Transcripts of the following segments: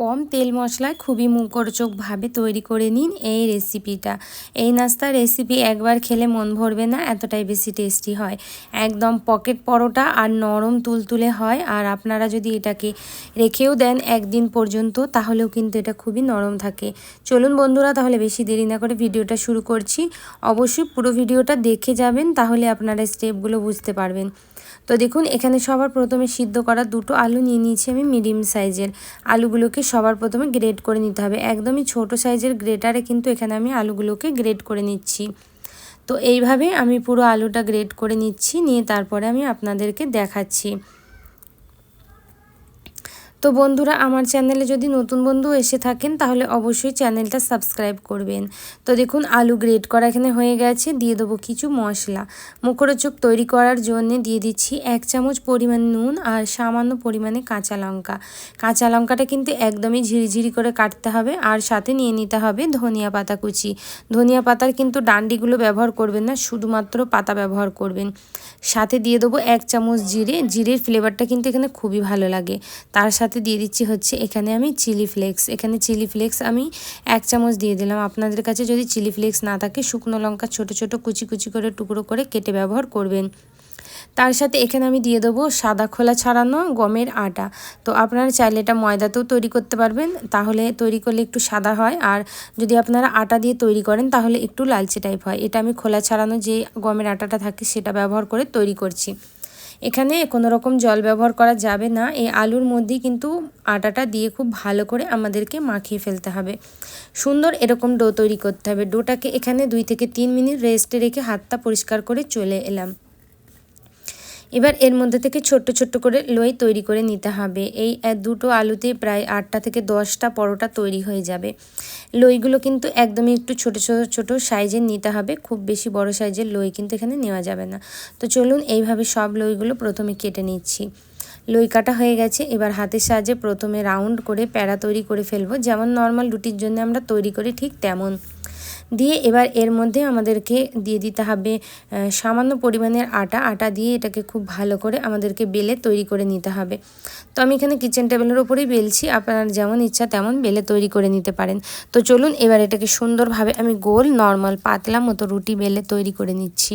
কম তেল মশলায় খুবই মুখরোচকভাবে তৈরি করে নিন এই রেসিপিটা। এই নাস্তার রেসিপি একবার খেলে মন ভরবে না, এতটাই বেশি টেস্টি হয়। একদম পকেট পরোটা আর নরম তুলতুলে হয়, আর আপনারা যদি এটাকে রেখেও দেন একদিন পর্যন্ত, তাহলেও কিন্তু এটা খুবই নরম থাকে। চলুন বন্ধুরা, তাহলে বেশি দেরি না করে ভিডিওটা শুরু করছি। অবশ্যই পুরো ভিডিওটা দেখে যাবেন, তাহলে আপনারা স্টেপগুলো বুঝতে পারবেন। তো দেখুন, এখানে সবার প্রথমে সিদ্ধ করা দুটো আলু নিয়ে নিয়েছি আমি মিডিয়াম সাইজের। আলুগুলোকে সবার প্রথমে গ্রেড করে নিতে হবে। একদমই ছোট সাইজের গ্রেটারে কিন্তু এখানে আমি আলুগুলোকে গ্রেড করে নিচ্ছি। তো এইভাবে আমি পুরো আলুটা গ্রেড করে নিচ্ছি, নিয়ে তারপরে আমি আপনাদেরকে দেখাচ্ছি। তো বন্ধুরা, আমার চ্যানেলে যদি নতুন বন্ধু এসে থাকেন, তাহলে অবশ্যই চ্যানেলটা সাবস্ক্রাইব করবেন। তো দেখুন, আলু গ্রেট করা এখানে হয়ে গেছে। দিয়ে দেবো কিছু মশলা। মুখরোচক তৈরি করার জন্য দিয়ে দিচ্ছি এক চামচ পরিমাণ নুন আর সামান্য পরিমাণে কাঁচা লঙ্কা। কাঁচা লঙ্কাটা কিন্তু একদমই ঝিরিঝিরি করে কাটতে হবে আর সাথে নিয়ে নিতে হবে ধনিয়া পাতা কুচি। ধনিয়া পাতার কিন্তু ডান্ডিগুলো ব্যবহার করবেন না, শুধুমাত্র পাতা ব্যবহার করবেন। সাথে দিয়ে দেবো এক চামচ জিরে। জিরের ফ্লেভারটা কিন্তু এখানে খুবই ভালো লাগে। তার সাথে সাথে দিয়ে দিচ্ছি হচ্ছে এখানে আমি চিলি ফ্লেক্স। এখানে চিলি ফ্লেক্স আমি এক চামচ দিয়ে দিলাম। আপনাদের কাছে যদি চিলি ফ্লেক্স না থাকে, শুকনো লঙ্কা ছোট ছোট কুচি কুচি করে টুকরো করে কেটে ব্যবহার করবেন। তার সাথে এখানে আমি দিয়ে দেবো সাদা খোলা ছাড়ানো গমের আটা। তো আপনারা চাইলে এটা ময়দাতেও তৈরি করতে পারবেন। তাহলে তৈরি করলে একটু সাদা হয়। আর যদি আপনারা আটা দিয়ে তৈরি করেন, তাহলে একটু লালচে টাইপ হয়। এটা আমি খোলা ছাড়ানো যে গমের আটাটা থাকে, সেটা ব্যবহার করে তৈরি করছি। এখানে কোনো রকম জল ব্যবহার করা যাবে না। এই আলুর মধ্যেই কিন্তু আটাটা দিয়ে খুব ভালো করে আমাদেরকে মাখিয়ে ফেলতে হবে। সুন্দর এরকম ডো তৈরি করতে হবে। ডোটাকে এখানে দুই থেকে তিন মিনিট রেস্টে রেখে হাতটা পরিষ্কার করে চলে এলাম। এবার এর মধ্যে থেকে ছোট্ট ছোট্ট করে লই তৈরি করে নিতে হবে। এই দুটো আলুতে প্রায় আটটা থেকে দশটা পরোটা তৈরি হয়ে যাবে। লইগুলো কিন্তু একদমই একটু ছোট ছোট ছোট সাইজের নিতে হবে। খুব বেশি বড় সাইজের লই কিন্তু এখানে নেওয়া যাবে না। তো চলুন এইভাবে সব লইগুলো প্রথমে কেটে নিচ্ছি। লই কাটা হয়ে গেছে। এবার হাতের সাহায্যে প্রথমে রাউন্ড করে প্যারা তৈরি করে ফেলব। যেমন নর্মাল রুটির জন্য আমরা তৈরি করি ঠিক তেমন। দিয়ে এবার এর মধ্যে আমাদেরকে দিয়ে দিতে হবে সামান্য পরিমাণের আটা। আটা দিয়ে এটাকে খুব ভালো করে আমাদেরকে বেলে তৈরি করে নিতে হবে। তো আমি এখানে কিচেন টেবিলের ওপরেই বেলছি। আপনার যেমন ইচ্ছা তেমন বেলে তৈরি করে নিতে পারেন। তো চলুন এবার এটাকে সুন্দরভাবে আমি গোল নর্মাল পাতলা মতো রুটি বেলে তৈরি করে নিচ্ছি।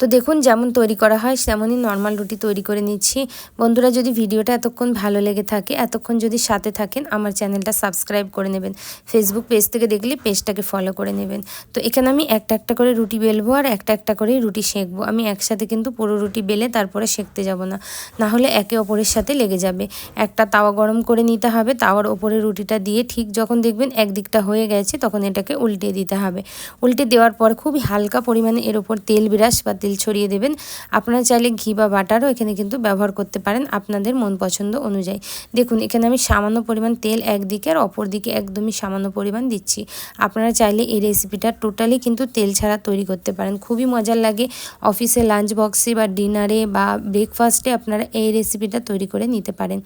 তো দেখুন, যেমন তৈরি করা হয় তেমনই নর্মাল রুটি তৈরি করে নিচ্ছি। বন্ধুরা, যদি ভিডিওটা এতক্ষণ ভালো লেগে থাকে, এতক্ষণ যদি সাথে থাকেন, আমার চ্যানেলটা সাবস্ক্রাইব করে নেবেন। ফেসবুক পেজ থেকে দেখলে পেজটাকে ফলো করে নেবেন। তো এখানে আমি একটা একটা করে রুটি বেলবো আর একটা একটা করে রুটি সেঁকবো। আমি একসাথে কিন্তু পুরো রুটি বেলে তারপরে সেঁকতে যাব না। না হলে একে অপরের সাথে লেগে যাবে। একটা তাওয়া গরম করে নিতে হবে, তাওয়ার ওপরে রুটিটা দিয়ে ঠিক যখন দেখবেন একদিকটা হয়ে গেছে, তখন এটাকে উল্টে দিতে হবে। উল্টে দেওয়ার পর খুবই হালকা পরিমাণে এর ওপর তেল বিরাস বা তেল ছড়িয়ে দেবেন। আপনারা চাইলে ঘি বা বাটারও এখানে কিন্তু ব্যবহার করতে পারেন আপনাদের মন পছন্দ অনুযায়ী। দেখুন, এখানে আমি সামান্য পরিমাণ তেল একদিকে আর অপর দিকে একদমই সামান্য পরিমাণ দিচ্ছি। আপনারা চাইলে এই রেসিপিটা টোটালি কিন্তু তেল ছাড়া তৈরি করতে পারেন। খুবই মজার লাগে। অফিসে লাঞ্চ বক্সে বা ডিনারে বা ব্রেকফাস্টে আপনারা এই রেসিপিটা তৈরি করে নিতে পারেন।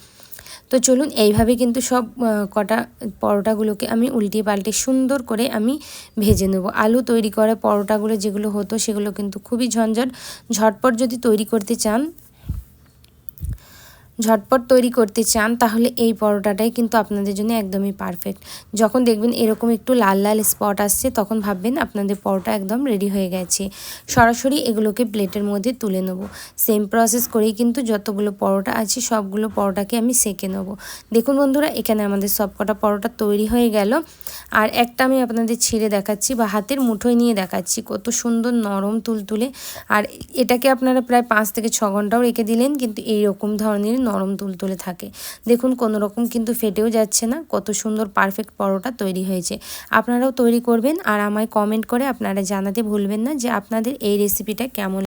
তো চলুন এইভাবে কিন্তু সব কটা পরোটাগুলোকে আমি উল্টিয়ে পাল্টে সুন্দর করে আমি ভেজে নেব। আলু তৈরি করা পরোটাগুলো যেগুলো হতো সেগুলো কিন্তু খুবই ঝঞ্ঝট ঝটপট যদি তৈরি করতে চান ঝটপট তৈরি করতে চান, তাহলে এই পরোটাটাই কিন্তু আপনাদের জন্য একদমই পারফেক্ট যখন দেখবেন এরকম একটু লাল লাল স্পট আসছে, তখন ভাববেন আপনাদের পরোটা একদম রেডি হয়ে গেছে। সরাসরি এগুলোকে প্লেটের মধ্যে তুলে নেব। সেম প্রসেস করেই কিন্তু যতগুলো পরোটা আছে, সবগুলো পরোটাকে আমি সেঁকে নেব। দেখুন বন্ধুরা, এখানে আমাদের সব কটা পরোটা তৈরি হয়ে গেল। আর একটা আমি আপনাদের ছিঁড়ে দেখাচ্ছি বা হাতের মুঠোয় নিয়ে দেখাচ্ছি। কত সুন্দর নরম তুলতুলে। আর এটাকে আপনারা প্রায় পাঁচ থেকে ছ ঘন্টাও রেখে দিলেন, কিন্তু এইরকম ধরনের নরম তুলতুলে থাকে। দেখুন কোনো রকম কিন্তু ফেটেও যাচ্ছে না। কত সুন্দর পারফেক্ট পরোটা তৈরি হয়েছে। আপনারাও তৈরি করবেন আর আমায় কমেন্ট করে আপনারা জানাতে ভুলবেন না যে আপনাদের এই রেসিপিটা কেমন